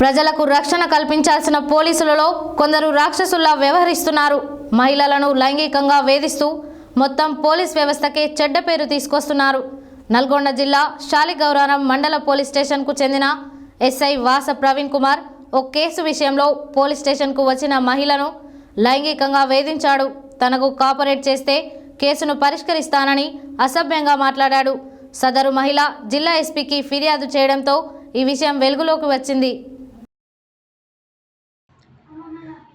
ప్రజలకు రక్షణ కల్పించాల్సిన పోలీసులలో కొందరు రాక్షసుల్లా వ్యవహరిస్తున్నారు. మహిళలను లైంగికంగా వేధిస్తూ మొత్తం పోలీస్ వ్యవస్థకే చెడ్డ పేరు తీసుకొస్తున్నారు. నల్గొండ జిల్లా శాలిగౌరారం మండల పోలీస్ స్టేషన్కు చెందిన ఎస్ఐ వాస ప్రవీణ్ కుమార్ ఓ కేసు విషయంలో పోలీస్ స్టేషన్కు వచ్చిన మహిళను లైంగికంగా వేధించాడు. తనకు కాపరేట్ చేస్తే కేసును పరిష్కరిస్తానని అసభ్యంగా మాట్లాడాడు. సదరు మహిళ జిల్లా ఎస్పీకి ఫిర్యాదు చేయడంతో ఈ విషయం వెలుగులోకి వచ్చింది.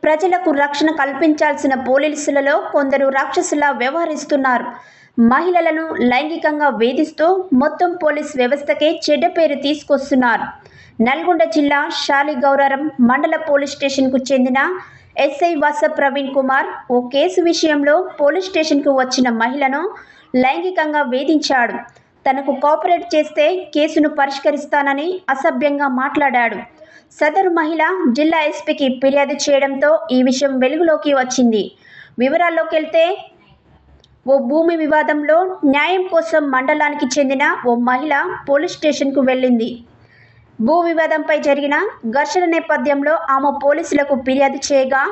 ప్రజలకు రక్షణ కల్పించాల్సిన పోలీసులలో కొందరు రాక్షసులా వ్యవహరిస్తున్నారు. మహిళలను లైంగికంగా వేధిస్తూ మొత్తం పోలీస్ వ్యవస్థకే చెడ్డ పేరు తీసుకొస్తున్నారు. నల్గొండ జిల్లా శాలిగౌరారం మండల పోలీస్ స్టేషన్కు చెందిన ఎస్ఐ వాస ప్రవీణ్ కుమార్ ఓ కేసు విషయంలో పోలీస్ స్టేషన్కు వచ్చిన మహిళను లైంగికంగా వేధించాడు. తనకు కోఆపరేట్ చేస్తే కేసును పరిష్కరిస్తానని అసభ్యంగా మాట్లాడాడు. సదరు మహిళ జిల్లా ఎస్పీకి ఫిర్యాదు చేయడంతో ఈ విషయం వెలుగులోకి వచ్చింది. వివరాల్లోకి వెళ్తే ఓ భూమి వివాదంలో న్యాయం కోసం మండలానికి చెందిన ఓ మహిళ పోలీస్ స్టేషన్కు వెళ్ళింది. భూ వివాదంపై జరిగిన ఘర్షణ నేపథ్యంలో ఆమె పోలీసులకు ఫిర్యాదు చేయగా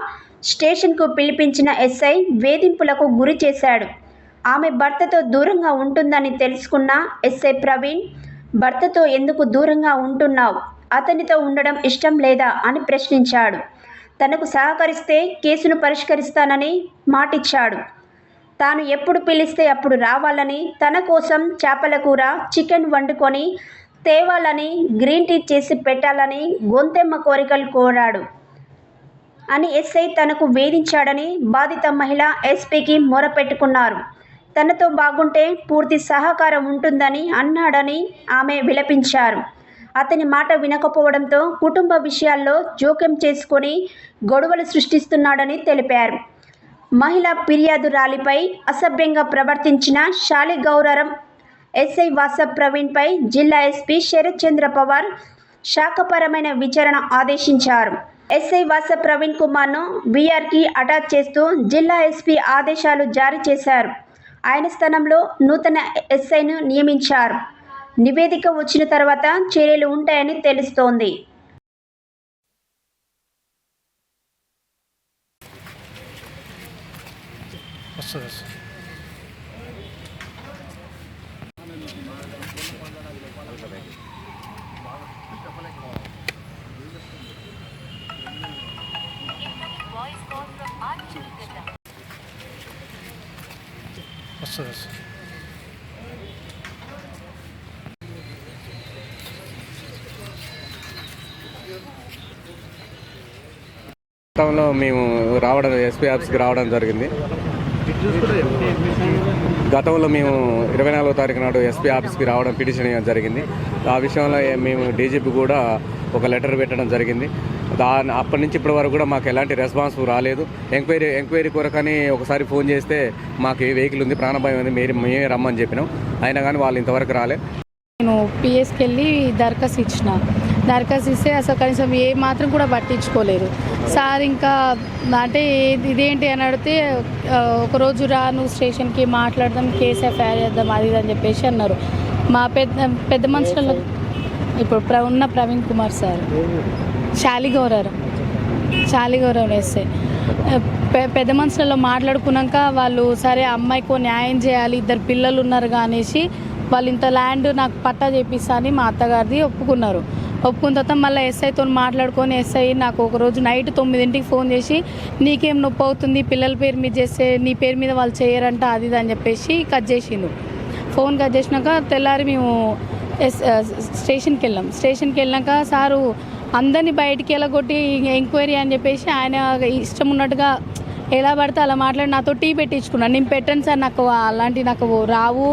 స్టేషన్కు పిలిపించిన ఎస్ఐ వేధింపులకు గురి చేశాడు. ఆమె భర్తతో దూరంగా ఉంటుందని తెలుసుకున్న ఎస్ఐ ప్రవీణ్ భర్తతో ఎందుకు దూరంగా ఉంటున్నావు? అతనితో ఉండడం ఇష్టం లేదా? అని ప్రశ్నించాడు. తనకు సహకరిస్తే కేసును పరిష్కరిస్తానని మాటిచ్చాడు. తాను ఎప్పుడు పిలిస్తే అప్పుడు రావాలని తన కోసం చేపల కూర చికెన్ వండుకొని తేవాలని గ్రీన్ టీ చేసి పెట్టాలని గొంతెమ్మ కోరికలు కోరాడు. అని ఎస్ఐ తనకు వేధించాడని బాధిత మహిళ ఎస్పీకి మొరపెట్టుకున్నారు. తనతో బాగుంటే పూర్తి సహకారం ఉంటుందని అన్నాడని ఆమె విలపించారు. అతని మాట వినకపోవడంతో కుటుంబ విషయాల్లో జోక్యం చేసుకొని గొడవలు సృష్టిస్తున్నాడని తెలిపారు. మహిళ ఫిర్యాదురాలిపై అసభ్యంగా ప్రవర్తించిన శాలిగౌరరం ఎస్ఐ వాసప్ ప్రవీణ్పై జిల్లా ఎస్పీ శరత్ చంద్ర పవార్ శాఖపరమైన విచారణ ఆదేశించారు. ఎస్ఐ వాస ప్రవీణ్ కుమార్ను బీఆర్కి అటాచ్ చేస్తూ జిల్లా ఎస్పీ ఆదేశాలు జారీ చేశారు. ఆయన స్థానంలో నూతన ఎస్ఐను నియమించారు. నివేదిక వచ్చిన తర్వాత చర్యలు ఉంటాయని తెలుస్తోంది. వస్తుంది వస్తుంది. వస్తుంది మేము రావడం ఎస్పీ ఆఫీస్కి రావడం జరిగింది. గతంలో మేము ఇరవై నాలుగో తారీఖు నాడు ఎస్పీ ఆఫీస్కి రావడం పిటిషన్ ఇవ్వడం జరిగింది. ఆ విషయంలో మేము డీజీపీ కూడా ఒక లెటర్ పెట్టడం జరిగింది. దాని అప్పటి నుంచి ఇప్పటి వరకు కూడా మాకు ఎలాంటి రెస్పాన్స్ రాలేదు. ఎంక్వైరీ ఎంక్వైరీ కొరకని ఒకసారి ఫోన్ చేస్తే మాకు వెహికల్ ఉంది ప్రాణభయం ఉంది మీరు మేమే రమ్మని చెప్పినాం. అయినా కానీ వాళ్ళు ఇంతవరకు రాలే. నేను పిఎస్కి వెళ్ళి దరఖాస్తు ఇచ్చిన. దరఖాస్తు ఇస్తే అసలు కనీసం ఏ మాత్రం కూడా పట్టించుకోలేదు సార్ ఇంకా అంటే ఇదేంటి అని అడిగితే ఒకరోజు రా నువ్వు స్టేషన్కి మాట్లాడదాం కేసు ఎఫ్ఐఆర్ చేద్దాం అది అని చెప్పేసి అన్నారు. మా పెద్ద పెద్ద మనుషులలో ఇప్పుడు ప్ర ఉన్న ప్రవీణ్ కుమార్ సార్. శాలిగౌరరం శాలిగౌరవం వేస్తే పెద్ద మనుషులలో మాట్లాడుకున్నాక వాళ్ళు సరే అమ్మాయికో న్యాయం చేయాలి ఇద్దరు పిల్లలు ఉన్నారు కానీ వాళ్ళు ఇంత ల్యాండ్ నాకు పట్టా చేపిస్తా అని మా అత్తగారిది ఒప్పుకున్నారు. ఒప్పుకున్న తర్వాత మళ్ళీ ఎస్ఐతో మాట్లాడుకొని ఎస్ఐ నాకు ఒక రోజు నైట్ తొమ్మిదింటికి ఫోన్ చేసి నీకేం నొప్పి అవుతుంది? పిల్లల పేరు మీద చేస్తే నీ పేరు మీద వాళ్ళు చేయరంట అది ఇది అని చెప్పేసి కట్ చేసిండు. ఫోన్ కట్ చేసినాక తెల్లారి మేము ఎస్ స్టేషన్కి వెళ్ళాం. స్టేషన్కి వెళ్ళాక సారు అందరినీ బయటికి వెళ్ళగొట్టి ఎంక్వైరీ అని చెప్పేసి ఆయన ఇష్టం ఉన్నట్టుగా ఎలా పడితే అలా మాట్లాడి నాతో టీ పెట్టించుకున్నాను. నేను పెట్టాను సార్ నాకు అలాంటి నాకు రావు.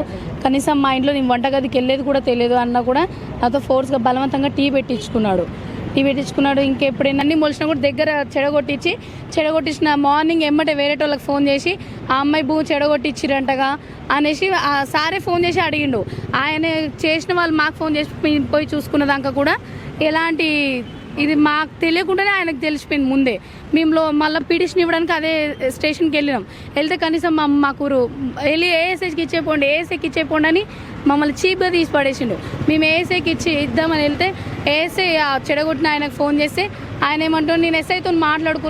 కనీసం మా ఇంట్లో నేను వంటగదికి వెళ్ళేది కూడా తెలియదు అన్న కూడా నాతో ఫోర్స్గా బలవంతంగా టీ పెట్టించుకున్నాడు. టీ పెట్టించుకున్నాడు. ఇంకెప్పుడైనా అన్ని మొలిచినా కూడా దగ్గర చెడగొట్టించి చెడగొట్టించిన మార్నింగ్ ఎమ్మటే వేరే వాళ్ళకి ఫోన్ చేసి ఆ అమ్మాయి భూ చెడగొట్టించిరంటగా? అనేసి ఆ సారే ఫోన్ చేసి అడిగిండు. ఆయన చేసిన వాళ్ళు మాకు ఫోన్ చేసి పోయి- పోయి చూసుకున్న దాకా కూడా ఎలాంటి ఇది మాకు తెలియకుండానే ఆయనకు తెలిసిపోయింది ముందే. మేము మళ్ళీ పిటిషన్ ఇవ్వడానికి అదే స్టేషన్కి వెళ్ళినాం. వెళ్తే కనీసం మా మాకు వెళ్ళి ఏఎస్ఐకి ఇచ్చేపోండి ఏఎస్ఐకి ఇచ్చేపోండి అని మమ్మల్ని చీప్గా తీసి పడేసిండు. మేము ఏఎస్ఐకి ఇచ్చి ఇద్దామని వెళ్తే ఏఎస్ఐ చెడగొట్టిన ఆయనకు ఫోన్ చేస్తే ఆయన ఏమంటాడు నేను ఎస్ఐతో మాట్లాడుకున్నాను